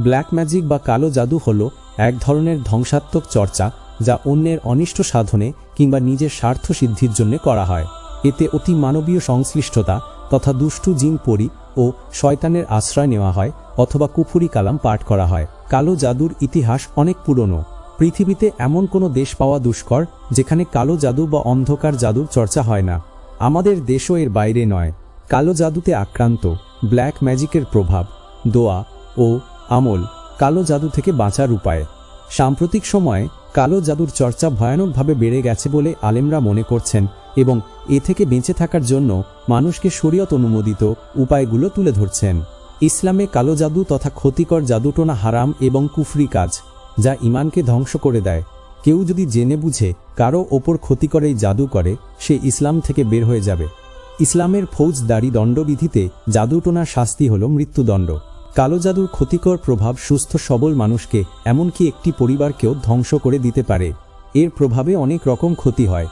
Black magic বা কালো জাদু হল এক ধরনের ধ্বংসাত্মক চর্চা যা অন্যের অনিষ্ট সাধনে কিংবা নিজের স্বার্থ সিদ্ধির জন্য করা হয়। এতে অতি মানবীয় সংশ্লিষ্টতা তথা দুষ্টু জিন পরি ও শয়তানের আশ্রয় নেওয়া হয় অথবা কুফুরি কালাম পাঠ করা হয়। কালো জাদুর ইতিহাস অনেক পুরনো। পৃথিবীতে এমন কোনো দেশ পাওয়া দুষ্কর যেখানে কালো জাদু বা অন্ধকার জাদুর চর্চা হয় না। আমাদের দেশও এর বাইরে নয়। কালো জাদুতে আক্রান্ত, ব্ল্যাক ম্যাজিকের প্রভাব, দোয়া ও আমল, কালো জাদু থেকে বাঁচার উপায়। সাম্প্রতিক সময়ে কালো জাদুর চর্চা ভয়ানকভাবে বেড়ে গেছে বলে আলেমরা মনে করছেন এবং এ থেকে বেঁচে থাকার জন্য মানুষকে শরীয়ত অনুমোদিত উপায়গুলো তুলে ধরছেন। ইসলামে কালো জাদু তথা ক্ষতিকর জাদুটোনা হারাম এবং কুফরি কাজ, যা ইমানকে ধ্বংস করে দেয়। কেউ যদি জেনে বুঝে কারও ওপর ক্ষতিকর এই জাদু করে, সে ইসলাম থেকে বের হয়ে যাবে। ইসলামের ফৌজদারি দণ্ডবিধিতে জাদুটোনার শাস্তি হল মৃত্যুদণ্ড। কালো জাদুর ক্ষতিকর প্রভাব সুস্থ সবল মানুষকে, এমনকি একটি পরিবারকেও ধ্বংস করে দিতে পারে। এর প্রভাবে অনেক রকম ক্ষতি হয়।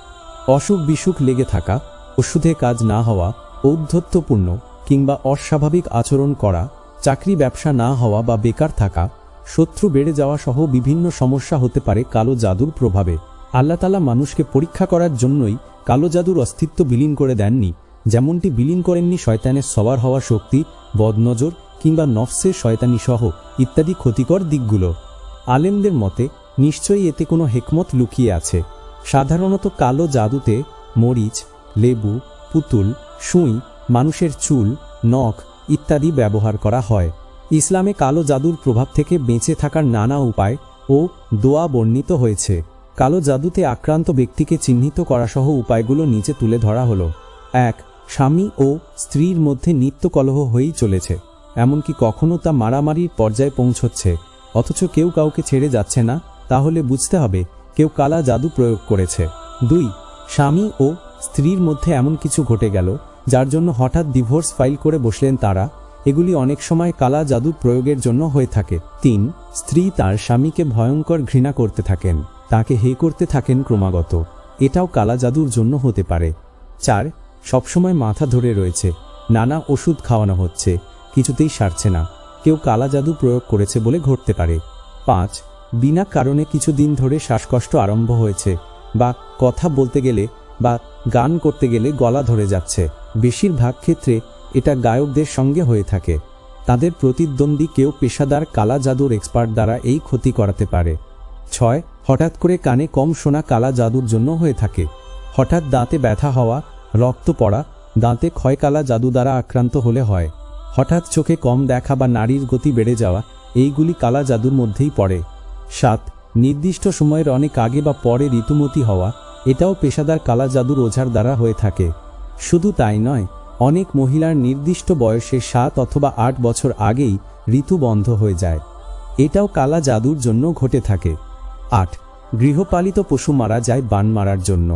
অসুখ বিসুখ লেগে থাকা, ওষুধে কাজ না হওয়া, ঔদ্ধত্যপূর্ণ, কিংবা অস্বাভাবিক আচরণ করা, চাকরি ব্যবসা না হওয়া বা বেকার থাকা, শত্রু বেড়ে যাওয়া সহ বিভিন্ন সমস্যা হতে পারে কালো জাদুর প্রভাবে। আল্লাহতালা মানুষকে পরীক্ষা করার জন্যই কালো জাদুর অস্তিত্ব বিলীন করে দেননি, যেমনটি বিলীন করেননি শয়তানের সবার হওয়া শক্তি, বদনজর কিংবা নফসের শয়তানি সহ ইত্যাদি ক্ষতিকর দিকগুলো। আলেমদের মতে, নিশ্চয়ই এতে কোনো হেকমত লুকিয়ে আছে। সাধারণত কালো জাদুতে মরিচ, লেবু, পুতুল, সুই, মানুষের চুল, নখ ইত্যাদি ব্যবহার করা হয়। ইসলামে কালো জাদুর প্রভাব থেকে বেঁচে থাকার নানা উপায় ও দোয়া বর্ণিত হয়েছে। কালো জাদুতে আক্রান্ত ব্যক্তিকে চিহ্নিত করাসহ উপায়গুলো নিচে তুলে ধরা হলো। এক, স্বামী ও স্ত্রীর মধ্যে নিত্য কলহ হয়েই চলেছে। এমনকি কখনো তা মারামারির পর্যায়ে পৌঁছচ্ছে। অথচ কেউ কাউকে ছেড়ে যাচ্ছে না, তাহলে বুঝতে হবে কেউ কালা জাদু প্রয়োগ করেছে। দুই, স্বামী ও স্ত্রীর মধ্যে এমন কিছু ঘটে গেল, যার জন্য হঠাৎ ডিভোর্স ফাইল করে বসলেন তারা। এগুলি অনেক সময় কালা জাদুর প্রয়োগের জন্য হয়ে থাকে। তিন, স্ত্রী তার স্বামীকে ভয়ঙ্কর ঘৃণা করতে থাকেন, তাকে হে করতে থাকেন ক্রমাগত। এটাও কালা জাদুর জন্য হতে পারে। চার, সবসময় মাথা ধরে রয়েছে, নানা ওষুধ খাওয়ানো হচ্ছে কিছুতেই সারছে না। কেউ কালা জাদু প্রয়োগ করেছে বলে ঘটতে পারে। পাঁচ, বিনা কারণে কিছুদিন ধরে শ্বাসকষ্ট আরম্ভ হয়েছে বা কথা বলতে গেলে বা গান করতে গেলে গলা ধরে যাচ্ছে। বেশিরভাগ ক্ষেত্রে এটা গায়কদের সঙ্গে হয়ে থাকে। তাদের প্রতিদ্বন্দ্বী কেউ পেশাদার কালা জাদুর এক্সপার্ট দ্বারা এই ক্ষতি করাতে পারে। ছয়, হঠাৎ করে কানে কম শোনা কালা জাদুর জন্য হয়ে থাকে। হঠাৎ দাঁতে ব্যথা হওয়া, রক্ত পড়া, দাঁতে ক্ষয় কালা জাদু দ্বারা আক্রান্ত হলে হয়। হঠাৎ চোখে কম দেখা বা নারীর গতি বেড়ে যাওয়া, এইগুলি কালা জাদুর মধ্যেই পড়ে। সাত, নির্দিষ্ট সময়ের অনেক আগে বা পরে ঋতুমতি হওয়া, এটাও পেশাদার কালা জাদুর ওঝার দ্বারা হয়ে থাকে। শুধু তাই নয়, অনেক মহিলার নির্দিষ্ট বয়সে সাত অথবা আট বছর আগেই ঋতু বন্ধ হয়ে যায়। এটাও কালা জাদুর জন্য ঘটে থাকে। আট, গৃহপালিত পশু মারা যায় বান মারার জন্য।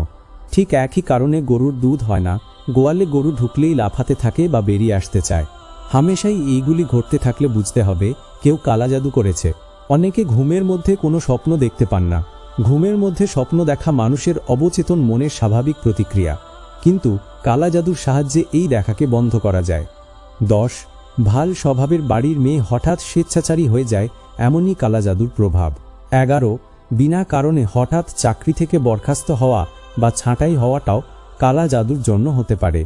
ঠিক একই কারণে গরুর দুধ হয় না, গোয়ালে গরু ঢুকলেই লাফাতে থাকে বা বেরিয়ে আসতে চায়। হামেশাই এইগুলি ঘটতে থাকলে বুঝতে হবে, কেউ কালা জাদু করেছে। অনেকে ঘুমের মধ্যে কোনো স্বপ্ন দেখতে পান না। ঘুমের মধ্যে স্বপ্ন দেখা মানুষের অবচেতন মনের স্বাভাবিক প্রতিক্রিয়া। কিন্তু কালা জাদুর সাহায্যে এই দেখাকে বন্ধ করা যায়। দশ, ভালো স্বভাবের বাড়ির মেয়ে হঠাৎ স্বেচ্ছাচারী হয়ে যায় এমনই কালা জাদুর প্রভাব। এগারো, বিনা কারণে হঠাৎ চাকরি থেকে বরখাস্ত হওয়া বা ছাঁটাই হওয়াটাও কালা জাদুর জন্য হতে পারে।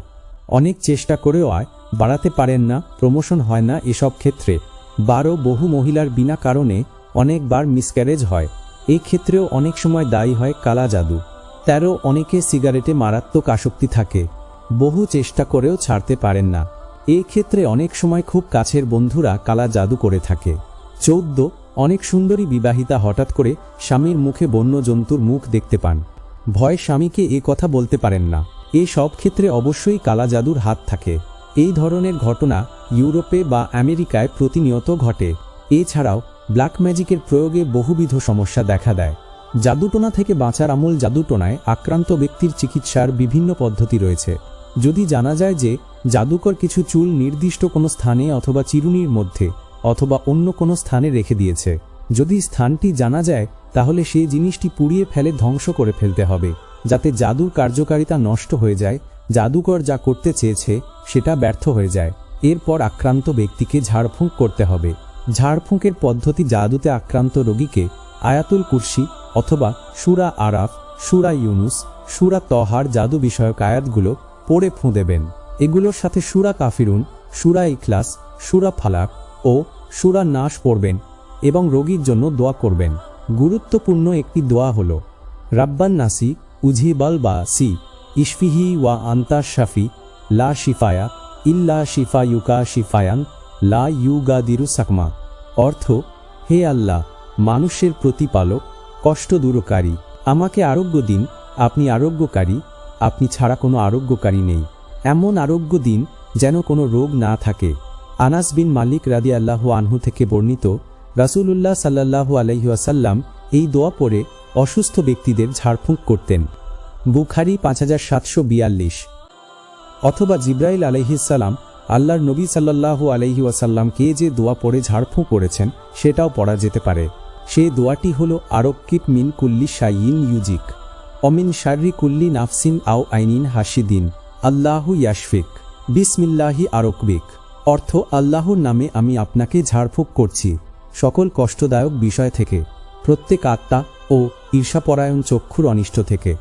অনেক চেষ্টা করেও আয় বাড়াতে পারেন না, প্রমোশন হয় না এসব ক্ষেত্রে। বারো, বহু মহিলার বিনা কারণে অনেকবার মিসক্যারেজ হয়। এই ক্ষেত্রেও অনেক সময় দায়ী হয় কালা জাদু। তেরো, অনেকে সিগারেটে মারাত্মক আসক্তি থাকে। বহু চেষ্টা করেও ছাড়তে পারেন না। এই ক্ষেত্রে অনেক সময় খুব কাছের বন্ধুরা কালা জাদু করে থাকে। চৌদ্দ, অনেক সুন্দরী বিবাহিতা হঠাৎ করে স্বামীর মুখে বন্য জন্তুর মুখ দেখতে পান। ভয় স্বামীকে এ কথা বলতে পারেন না। এই সব ক্ষেত্রে অবশ্যই কালা জাদুর হাত থাকে। এই ধরনের ঘটনা ইউরোপে বা আমেরিকায় প্রতিনিয়ত ঘটে। এছাড়াও, ব্ল্যাক ম্যাজিকের প্রয়োগে বহুবিধ সমস্যা দেখা দেয়। জাদুটোনা থেকে বাঁচার আমল জাদুটোনায় আক্রান্ত ব্যক্তির চিকিৎসার বিভিন্ন পদ্ধতি রয়েছে। যদি জানা যায় যে, জাদুকর কিছু চুল নির্দিষ্ট কোনো স্থানে অথবা চিরুনির মধ্যে অথবা অন্য কোনো স্থানে রেখে দিয়েছে। যদি স্থানটি জানা যায়, তাহলে সেই জিনিসটি পুড়িয়ে ফেলে ধ্বংস করে ফেলতে হবে। যাতে জাদুর কার্যকারিতা নষ্ট হয়ে যায়, জাদুকর যা করতে চেয়েছে, সেটা ব্যর্থ হয়ে যায়। এরপর আক্রান্ত ব্যক্তিকে ঝাড়ফুঁক করতে হবে। ঝাড়ফুঁকের পদ্ধতি জাদুতে আক্রান্ত রোগীকে আয়াতুল কুরসি অথবা সুরা আরাফ, সুরা ইউনুস, সুরা তহার জাদু বিষয়ক আয়াতগুলো পড়ে ফুঁ দেবেন। এগুলোর সাথে সুরা কাফিরুন, সুরা ইখলাস, সুরা ফালাক ও সুরা নাশ পড়বেন এবং রোগীর জন্য দোয়া করবেন। গুরুত্বপূর্ণ একটি দোয়া হল, রাব্বান নাসি উজিবাল বা সি, ইশফিহি ওয়া আন্তা শাফি, লা শিফায়া, ইল্লা শিফা ইউকা শিফায়ান, লা ইউগাদিরু সাকমা। অর্থ, হে আল্লাহ, মানুষের প্রতিপালক, কষ্ট দূরকারী, আমাকে আরোগ্য দিন, আপনি আরোগ্যকারী, আপনি ছাড়া কোনো আরোগ্যকারী নেই। এমন আরোগ্য দিন যেন কোনো রোগ না থাকে। আনাস বিন মালিক রাদি আল্লাহ আনহু থেকে বর্ণিত, রাসূলুল্লাহ সাল্লাল্লাহু আলহিহাসাল্লাম এই দোয়া পড়ে অসুস্থ ব্যক্তিদের ঝাড়ফুঁক করতেন। বুখারি পাঁচ হাজার সাতশো বিয়াল্লিশ। অথবা জিব্রাইল আলহিসাল্লাম আল্লাহর নবী সাল্লাল্লাহু আলহি ওয়াসাল্লামকে যে দোয়া পড়ে ঝাড়ফুঁ করেছেন, সেটাও পড়া যেতে পারে। সেই দোয়াটি হল আরক্কিক মিন কুল্লি শাইন ইউজিক। অমিন শার্রি কুল্লি নাফসিন আও আইনিন হাসিদিন আল্লাহু ইয়াশফিক। বিসমিল্লাহি আরকবিক অর্থ, আল্লাহর নামে আমি আপনাকে ঝাড়ফুঁক করছি। সকল কষ্টদায়ক বিষয় থেকে। প্রত্যেক আত্মা ও ঈর্ষাপরায়ণ চক্ষুর অনিষ্ট থেকে।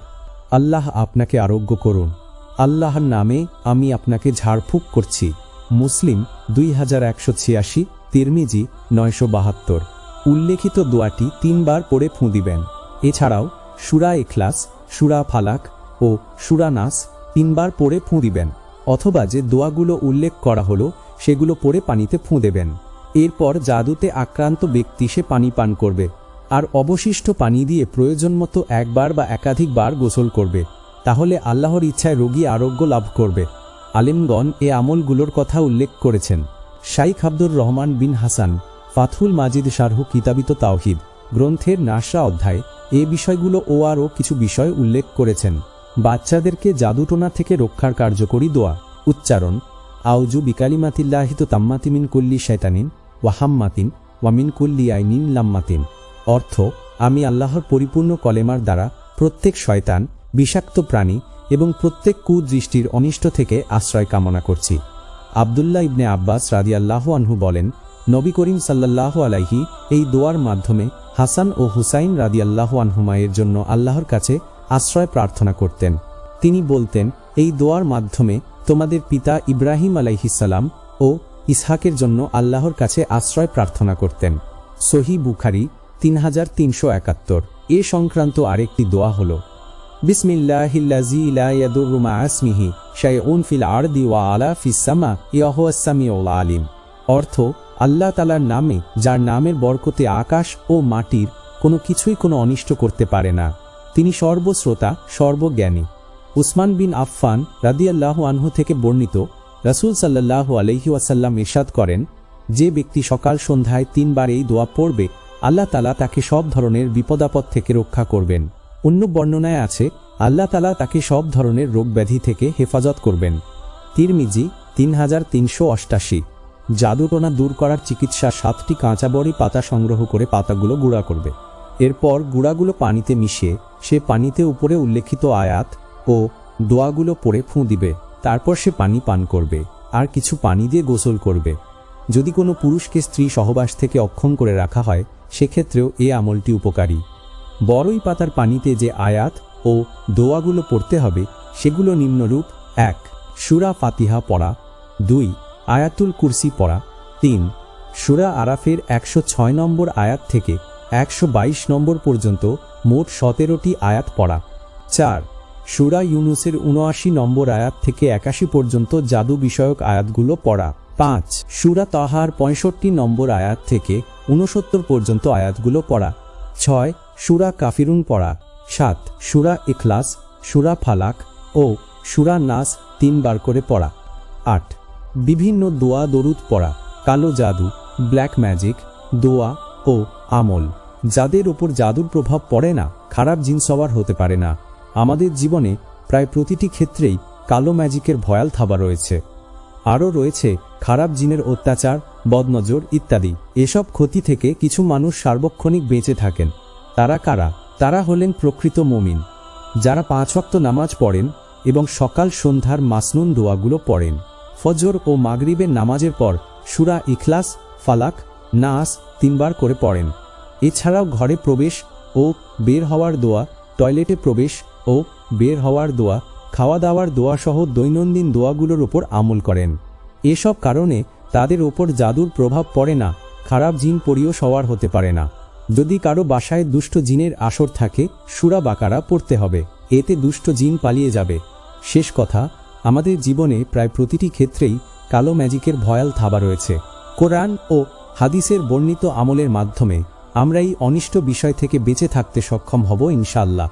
আল্লাহ আপনাকে আরোগ্য করুন। আল্লাহর নামে আমি আপনাকে ঝাড়ফুঁক করছি। মুসলিম দুই হাজার একশো ছিয়াশি, তিরমিজি নয়শো বাহাত্তর। উল্লেখিত দোয়াটি তিনবার পড়ে ফুঁ দিবেন। এছাড়াও সুরা এখলাস সুরা ফালাক ও সুরা নাস তিনবার পড়ে ফুঁ দিবেন। অথবা যে দোয়াগুলো উল্লেখ করা হলো, সেগুলো পড়ে পানিতে ফুঁ দেবেন। এরপর জাদুতে আক্রান্ত ব্যক্তি সে পানি পান করবে। আর অবশিষ্ট পানি দিয়ে প্রয়োজন মতো একবার বা একাধিকবার গোসল করবে, তাহলে আল্লাহর ইচ্ছায় রোগী আরোগ্য লাভ করবে। আলিমগণ এ আমলগুলোর কথা উল্লেখ করেছেন। শাইখ আব্দুর রহমান বিন হাসান ফাথুল মাজিদ শারহু কিতাবিত তাওহিদ, গ্রন্থের নাসরা অধ্যায়, এ বিষয়গুলো ও আরও কিছু বিষয় উল্লেখ করেছেন। বাচ্চাদেরকে জাদুটোনা থেকে রক্ষার কার্যকরী দোয়া, উচ্চারণ আউজু বিকালিমাতিল্লাহিত তাম্মাতিমিন কুল্লি শৈতানিন ওয়াহাম্মাতিন ওয়ামিন কুল্লি আইনিন লাম্মাতিন। অর্থ, আমি আল্লাহর পরিপূর্ণ কলেমার দ্বারা প্রত্যেক শয়তান, বিষাক্ত প্রাণী এবং প্রত্যেক কুদৃষ্টির অনিষ্ট থেকে আশ্রয় কামনা করছি। আবদুল্লাহ ইবনে আব্বাস রাদি আল্লাহ আনহু বলেন, নবী করিম সাল্লাহ আলাইহি এই দোয়ার মাধ্যমে হাসান ও হুসাইন রাদি আল্লাহ আনহুমায়ের জন্য আল্লাহর কাছে আশ্রয় প্রার্থনা করতেন। তিনি বলতেন, এই দোয়ার মাধ্যমে তোমাদের পিতা ইব্রাহিম আলাইহিসাল্লাম ও ইসহাকের জন্য আল্লাহর কাছে আশ্রয় প্রার্থনা করতেন। সহি বুখারি তিন হাজার তিনশো একাত্তর। এ সংক্রান্ত আরেকটি দোয়া হল আরদি ওয়া আলা আলিম। অর্থ, আল্লাহ তালার নামে, যার নামের বরকতে আকাশ ও মাটির কোনো কিছুই কোনো অনিষ্ট করতে পারে না। তিনি সর্বশ্রোতা, সর্বজ্ঞানী। উসমান বিন আফফান রাদিয়াল্লাহু আনহু থেকে বর্ণিত, রাসূল সাল্লাল্লাহু আলাইহি ওয়াসাল্লাম ইরশাদ করেন, যে ব্যক্তি সকাল সন্ধ্যায় তিনবার এই দোয়া পড়বে আল্লাহ তালা তাকে সব ধরনের বিপদাপদ থেকে রক্ষা করবেন। অন্য বর্ণনায় আছে, আল্লাহ তালা তাকে সব ধরনের রোগ ব্যাধি থেকে হেফাজত করবেন। তিরমিজি তিন হাজার তিনশো অষ্টাশি। জাদুটোনা দূর করার চিকিৎসা সাতটি কাঁচা বড়ি পাতা সংগ্রহ করে পাতাগুলো গুঁড়া করবে। এরপর গুঁড়াগুলো পানিতে মিশিয়ে সে পানিতে উপরে উল্লেখিত আয়াত ও দোয়াগুলো পরে ফুঁ দিবে। তারপর সে পানি পান করবে আর কিছু পানি দিয়ে গোসল করবে। যদি কোনো পুরুষকে স্ত্রী সহবাস থেকে অক্ষম করে রাখা হয় সেক্ষেত্রেও এ আমলটি উপকারী। বড়ই পাতার পানিতে যে আয়াত ও দোয়াগুলো পড়তে হবে, সেগুলো নিম্নরূপ এক, সুরা ফাতিহা পড়া। দুই, আয়াতুল কুরসি পড়া। তিন, সুরা আরাফের একশো ছয় নম্বর আয়াত থেকে একশো বাইশ নম্বর পর্যন্ত মোট সতেরোটি আয়াত পড়া। চার, সুরা ইউনুসের উনআশি নম্বর আয়াত থেকে একাশি পর্যন্ত জাদু বিষয়ক আয়াতগুলো পড়া। পাঁচ, সুরা তাহার পঁয়ষট্টি নম্বর আয়াত থেকে ঊনসত্তর পর্যন্ত আয়াতগুলো পড়া। ছয়, সুরা কাফিরুন পড়া। সাত, সুরা ইখলাস, সুরা ফালাক ও সুরা নাস তিনবার করে পড়া। আট, বিভিন্ন দোয়া দরুদ পড়া, কালো জাদু, ব্ল্যাক ম্যাজিক, দোয়া ও আমল। যাদের ওপর জাদুর প্রভাব পড়ে না, খারাপ জিন সবার হতে পারে না। আমাদের জীবনে প্রায় প্রতিটি ক্ষেত্রেই কালো ম্যাজিকের ভয়াল থাবা রয়েছে। আরও রয়েছে খারাপ জিনের অত্যাচার বদনজর ইত্যাদি। এসব ক্ষতি থেকে কিছু মানুষ সার্বক্ষণিক বেঁচে থাকেন। তারা কারা? তারা হলেন প্রকৃত মমিন। যারা পাঁচ ওয়াক্ত নামাজ পড়েন এবং সকাল সন্ধ্যার মাসনুন দোয়াগুলো পড়েন। ফজর ও মাগরিবের নামাজের পর সুরা ইখলাস, ফালাক, নাস তিনবার করে পড়েন। এছাড়াও ঘরে প্রবেশ ও বের হওয়ার দোয়া, টয়লেটে প্রবেশ ও বের হওয়ার দোয়া, খাওয়া দাওয়ার দোয়া সহ দৈনন্দিন দোয়াগুলোর ওপর আমল করেন। এসব কারণে তাদের ওপর জাদুর প্রভাব পড়ে না, খারাপ জিন পরিও সওয়ার হতে পারে না। যদি কারও বাসায় দুষ্ট জিনের আসর থাকে, সুরা বাকারা পড়তে হবে, এতে দুষ্ট জিন পালিয়ে যাবে। শেষ কথা, আমাদের জীবনে প্রায় প্রতিটি ক্ষেত্রেই কালো ম্যাজিকের ভয়াল থাবা রয়েছে। কোরআন ও হাদিসের বর্ণিত আমলের মাধ্যমে আমরা এই অনিষ্ট বিষয় থেকে বেঁচে থাকতে সক্ষম হব ইনশাল্লাহ